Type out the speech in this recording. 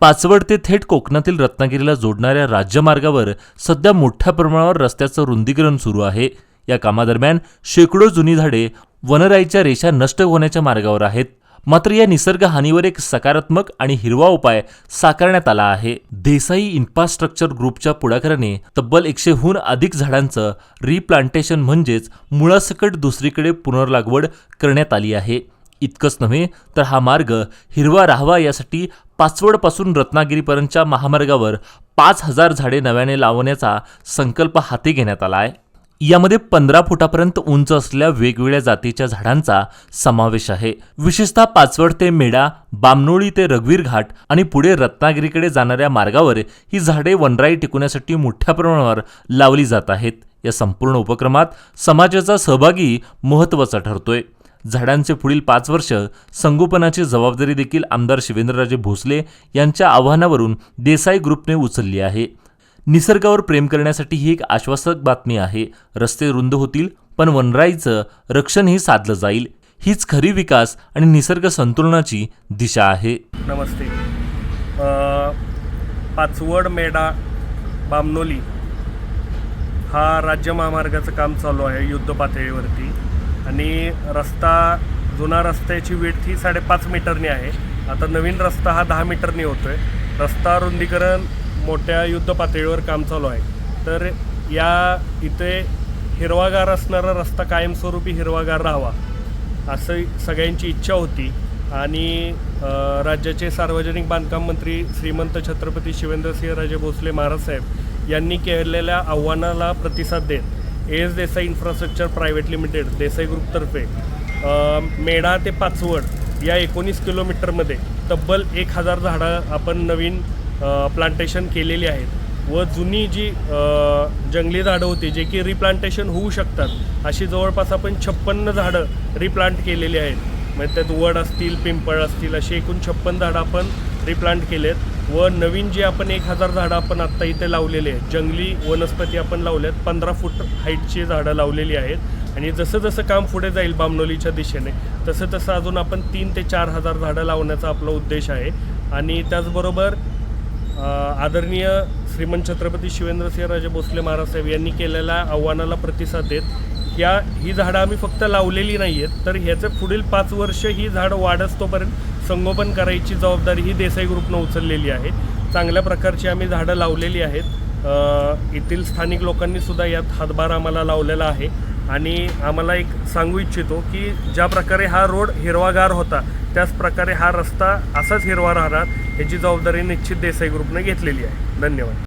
पाचवड ते थेट कोकणातील रत्नागिरीला जोडणाऱ्या राज्यमार्गावर सध्या मोठ्या प्रमाणावर रस्त्याचं रुंदीकरण सुरू आहे. या कामादरम्यान शेकडो जुनी झाडे वनराईच्या रेषा नष्ट होण्याच्या मार्गावर आहेत. मात्र या निसर्ग हानीवर एक सकारात्मक आणि हिरवा उपाय साकारण्यात आला आहे. देसाई इन्फ्रास्ट्रक्चर ग्रुपच्या पुढाकाराने तब्बल एकशेहून अधिक झाडांचं रिप्लांटेशन म्हणजेच मुळासकट दुसरीकडे पुनर्लागवड करण्यात आली आहे. इतकंच नव्हे तर हा मार्ग हिरवा राहावा यासाठी पाचवडपासून रत्नागिरीपर्यंतच्या महामार्गावर पाच हजार झाडे नव्याने लावण्याचा संकल्प हाती घेण्यात आला आहे. यामध्ये पंधरा फुटापर्यंत उंच असलेल्या वेगवेगळ्या जातीच्या झाडांचा समावेश आहे. विशेषतः पाचवड ते मेडा बामनोळी ते रघुवीर घाट आणि पुढे रत्नागिरीकडे जाणाऱ्या मार्गावर ही झाडे वनराई टिकवण्यासाठी मोठ्या प्रमाणावर लावली जात आहेत. या संपूर्ण उपक्रमात समाजाचा सहभागी महत्त्वाचा ठरतोय. झाडांचे पुढील पाच वर्ष संगोपनाची जबाबदारी देखील आमदार शिवेंद्रराजे भोसले यांच्या आव्हानावरून देसाई ग्रुपने उचलली आहे. निसर्गावर प्रेम करण्यासाठी ही एक आश्वासक बातमी आहे. रस्ते रुंद होतील पण वनराईचं रक्षणही साधलं जाईल. हीच खरी विकास आणि निसर्ग संतुलनाची दिशा आहे. नमस्ते. पाचवड मेडा बामनोली हा राज्य महामार्गाचं काम चालू आहे युद्ध पातळीवरती आणि रस्ता जुना रस्त्याची विड्थ ही साडेपाच मीटरनी आहे. आता नवीन रस्ता हा दहा मीटरनी होतो आहे रस्ता रुंदीकरण मोठ्या युद्ध पातळीवर काम चालू आहे. तर या इथे हिरवागार असणारा रस्ता कायमस्वरूपी हिरवागार राहावा असं सगळ्यांची इच्छा होती. आणि राज्याचे सार्वजनिक बांधकाम मंत्री श्रीमंत छत्रपती शिवेंद्रसिंहराजे भोसले महाराज साहेब यांनी केलेल्या आव्हानाला प्रतिसाद देत S Desai infrastructure private limited Desai ग्रुपतर्फे Medha ते पाचवड या एकोणीस किलोमीटरमध्ये तब्बल एक हजार झाडं आपण नवीन प्लांटेशन केलेली आहेत व जुनी जी जंगली झाडं होती जे की रिप्लांटेशन होऊ शकतात अशी जवळपास आपण छप्पन्न झाडं रिप्लांट केलेली आहेत. म्हणजे त्यात वड असतील पिंपळ असतील अशी एकूण छप्पन झाडं आपण रिप्लांट केलेत. व नवीन जे आपण एक हजार झाडं आपण आत्ता इथे लावलेले आहेत जंगली वनस्पती आपण लावल्यात पंधरा फूट हाईटची झाडं लावलेली आहेत. आणि जसं जसं काम पुढे जाईल बामनोलीच्या दिशेने तसं तसं अजून आपण तीन ते चार हजार झाडं लावण्याचा आपला उद्देश आहे. आणि त्याचबरोबर आदरणीय श्रीमंत छत्रपती शिवेंद्रसिंहराजे भोसले महाराज साहेब यांनी केलेल्या आव्हानाला प्रतिसाद देत या ही झाडं आम्ही फक्त लावलेली नाही आहेत तर ह्याचं पुढील पाच वर्ष ही झाडं वाढसतोपर्यंत संगोपन करायची जबाबदारी ही देसाई ग्रुपनं उचललेली आहे. चांगल्या प्रकारची आम्ही झाडं लावलेली आहेत. येथील स्थानिक लोकांनी सुद्धा यात हातभार आम्हाला लावलेला आहे. आणि आम्हाला एक सांगू इच्छितो की ज्या प्रकारे हा रोड हिरवागार होता त्याच प्रकारे हा रस्ता असाच हिरवा राहणार याची जबाबदारी निश्चित देसाई ग्रुपने घेतलेली आहे. धन्यवाद.